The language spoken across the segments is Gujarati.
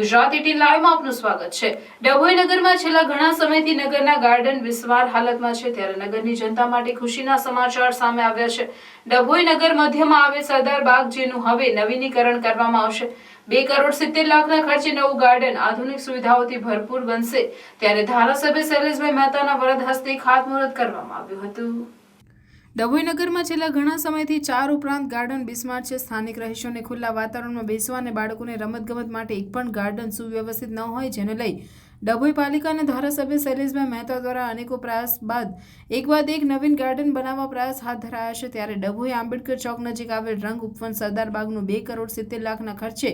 ગુજરાત એટીન લાઈવમાં આપનું સ્વાગત છે. ડભોઈ નગરમાં છેલ્લા ઘણા સમયથી નગરના ગાર્ડન વિસ્વાર હાલતમાં છે. ત્યારે નગરની જનતા માટે ખુશીના સમાચાર સામે આવ્યા છે. ડભોઈ નગર મધ્યમાં આવે સરદાર બાગ જેનું હવે નવીનીકરણ કરવામાં આવશે. બે કરોડ સિત્તેર લાખના ખર્ચે નવું ગાર્ડન આધુનિક સુવિધાઓથી ભરપૂર બનશે. ત્યારે ધારાસભ્ય શૈલેષભાઈ મહેતાના વરદ હસ્તે ખાતમુહૂર્ત કરવામાં આવ્યું હતું. ડભોઈ નગરમાં છેલ્લા ઘણા સમયથી ચાર ઉપરાંત ગાર્ડન બિસ્માર્ટ છે. સ્થાનિક રહીશોને ખુલ્લા વાતાવરણમાં બેસવા અને બાળકોને રમતગમત માટે એક પણ ગાર્ડન સુવ્યવસ્થિત ન હોય, જેને લઈ ડભોઈ પાલિકા અને ધારાસભ્ય શૈલેષભાઈ મહેતા દ્વારા અનેકો પ્રયાસ બાદ એક બાદ એક નવીન ગાર્ડન બનાવવા પ્રયાસ હાથ ધરાયા છે. ત્યારે ડભોઈ આંબેડકર ચોક નજીક આવેલ રંગ ઉપવન સરદાર બાગનું બે કરોડ સિત્તેર લાખના ખર્ચે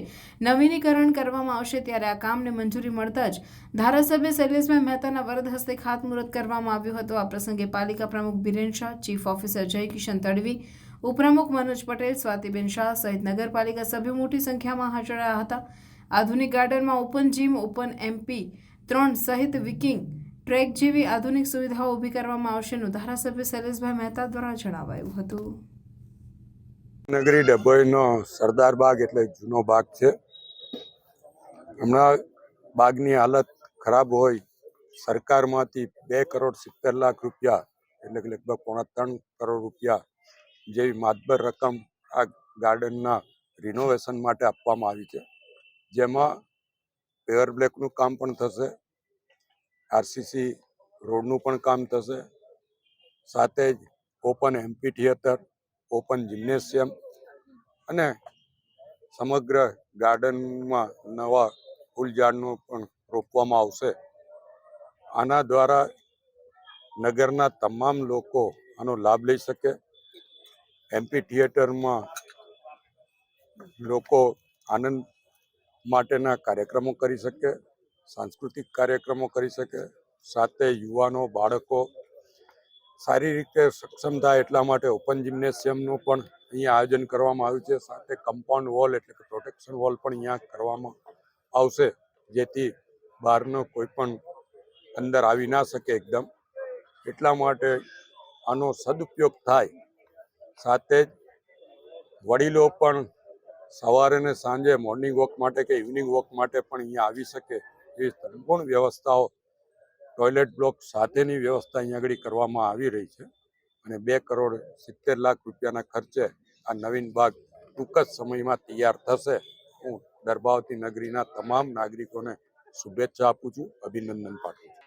નવીનીકરણ કરવામાં આવશે. ત્યારે આ કામને મંજૂરી મળતા જ ધારાસભ્ય શૈલેષભાઈ મહેતાના વરદ હસ્તે ખાતમુહૂર્ત કરવામાં આવ્યું હતું. આ પ્રસંગે પાલિકા પ્રમુખ બિરેન શાહ, ચીફ ઓફિસર જયકિશન તડવી, ઉપપ્રમુખ મનોજ પટેલ, સ્વાતિબેન શાહ સહિત નગરપાલિકા સભ્યો મોટી સંખ્યામાં હાજર હતા. આધુનિક ગાર્ડનમાં ઓપન જીમ, ઓપન એમપી ત્રણ સહિત વિકિંગ ટ્રેક જેવી આધુનિક સુવિધાઓ ઊભી કરવામાં આવશેનું ધારાસભ્ય શૈલેષભાઈ મહેતા દ્વારા જણાવાયું હતું. નગરી ડભોઈનો સરદાર બાગ એટલે જૂનો બાગ છે. હમણાં બાગની હાલત ખરાબ હોય, સરકારમાંથી બે કરોડ સિત્તેર લાખ રૂપિયા એટલે કે લગભગ પોણા ત્રણ કરોડ રૂપિયા જેવી માતબર રકમ આ ગાર્ડનના રિનોવેશન માટે આપવામાં આવી છે. જેમાં પેવર બ્લેકનું કામ પણ થશે. આરસીસી રોડનું પણ કામ થશે. સાથે જ open amphitheatre open gymnasium અને સમગ્ર ગાર્ડનમાં નવા ફૂલ ઝાડનું પણ રોપવામાં આવશે. આના દ્વારા નગરના તમામ લોકો આનો લાભ લઈ શકે. એમપી થિયેટરમાં લોકો આનંદ માટેના કાર્યક્રમો કરી શકે, સાંસ્કૃતિક કાર્યક્રમો કરી શકે, સાથે યુવાનો, બાળકો સારી રીતે સક્ષમ થાય એટલા માટે ઓપન જિમ્નેશિયમનું પણ અહીંયા આયોજન કરવામાં આવ્યું છે. સાથે કમ્પાઉન્ડ વોલ એટલે કે પ્રોટેક્શન વોલ પણ અહીંયા કરવામાં આવશે, જેથી બહારનો કોઈ પણ અંદર આવી ના શકે એકદમ. એટલા માટે આનો સદુપયોગ થાય. સાથે જ વડીલો પણ સવારે ને સાંજે મોર્નિંગ વોક માટે કે ઇવનિંગ વોક માટે પણ અહીંયા આવી શકે એવી સંપૂર્ણ વ્યવસ્થાઓ ટોયલેટ બ્લોક સાથેની વ્યવસ્થા અહીંયા આગળ કરવામાં આવી રહી છે. અને બે કરોડ સિત્તેર લાખ રૂપિયાના ખર્ચે આ નવીન બાગ ટૂંક જ સમયમાં તૈયાર થશે. હું દરબાવતી નગરીના તમામ નાગરિકોને શુભેચ્છા આપું છું, અભિનંદન પાઠવું છું.